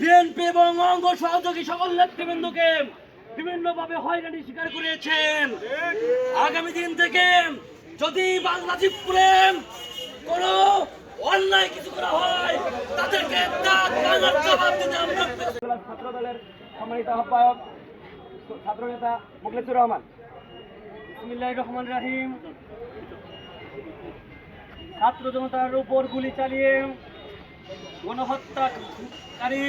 BNP এবং অঙ্গ সহযোগী সকল নেতৃবৃন্দকে বিভিন্নভাবে হয়রানি স্বীকার করেছেন। আগামী দিন থেকে যদি বাংলাদেশপুরে কোনো অন্যায় কিছু করা হয়, তাদেরকে ছাত্র দলের সম্মানিত আহ্বায়ক ছাত্র নেতা মুখলেসুর রহমান। বিসমিল্লাহির রহমান রাহিম। ছাত্র জনতার উপর গুলি চালিয়ে গণহত্যাকারী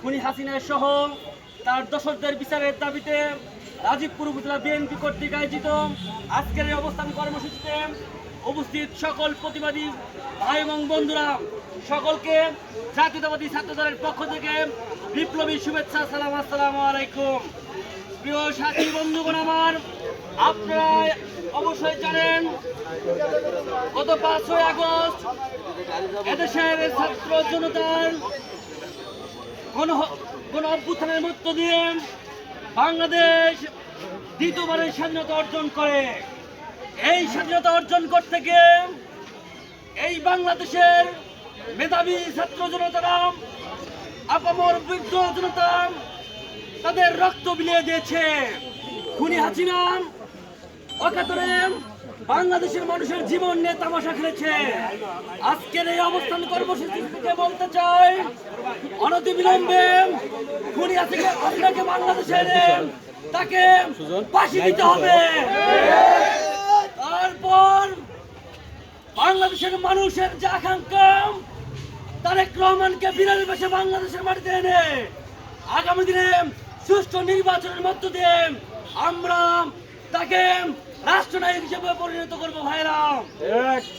খুনি হাসিনা সহ তার দশকদের বিচারের দাবিতে রাজীবপুর উপজেলা বিএনপি কর্তৃক আয়োজিত আজকের এই অবস্থান কর্মসূচিতে উপস্থিত সকল প্রতিবাদী ভাই এবং বন্ধুরা, সকলকে জাতীয়তাবাদী ছাত্র দলের পক্ষ থেকে বিপ্লবী শুভেচ্ছা, সালাম, আসসালাম আলাইকুম। প্রিয় সাথী বন্ধুগণ আমার আপনারা অবশ্যই জানেন, গত পাঁচই আগস্ট এদেশের ছাত্র জনতার বাংলাদেশ দ্বিতীয়বারের স্বাধীনতা অর্জন করে। এই স্বাধীনতা অর্জন করতে গিয়ে এই বাংলাদেশের মেধাবী ছাত্র জনতারা, আপামর বৃদ্ধ জনতা তাদের রক্ত বিলিয়ে দিয়েছে। খুনি হাসিনা অকাতরে বাংলাদেশের মানুষের জীবন নিয়ে তামাশা খেলেছে। আজকের এই অবস্থান কর্মসূচি থেকে বলতে চাই অনতি বিলম্বে খুনি হাসিনা হাসিনাকে বাংলাদেশে এনে তাকে ফাঁসি দিতে হবে। তারপর বাংলাদেশের মানুষের যে আকাঙ্ক্ষা, তারেক রহমানকে বিনাল বেশে বাংলাদেশের মাটিতে এনে আগামী দিনে সুষ্ঠু নির্বাচনের মধ্য দিয়ে আমরা তাকে রাষ্ট্রনায়ক হিসেবে পরিণত করব ভাইরা।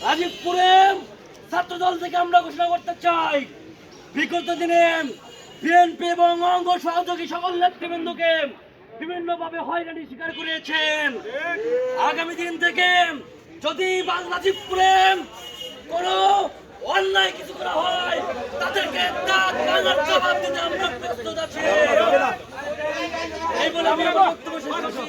রাজীবপুরে ছাত্র দল থেকে আমরা ঘোষণা করতে চাই। বিগত দিনে বিএনপি এবং অঙ্গ সহযোগী সকল নেতৃবৃন্দকে বিভিন্নভাবে হয়রানি স্বীকার করেছেন। আগামী দিন থেকে যদি বাংলাদেশপুরে কোনো অন্যায় কিছু করা হয় তাদেরকে দাঁত ভাঙার জবাব দিতে আমরা প্রস্তুত আছি। এই বলে আমি আমার বক্তব্য শেষ করছি।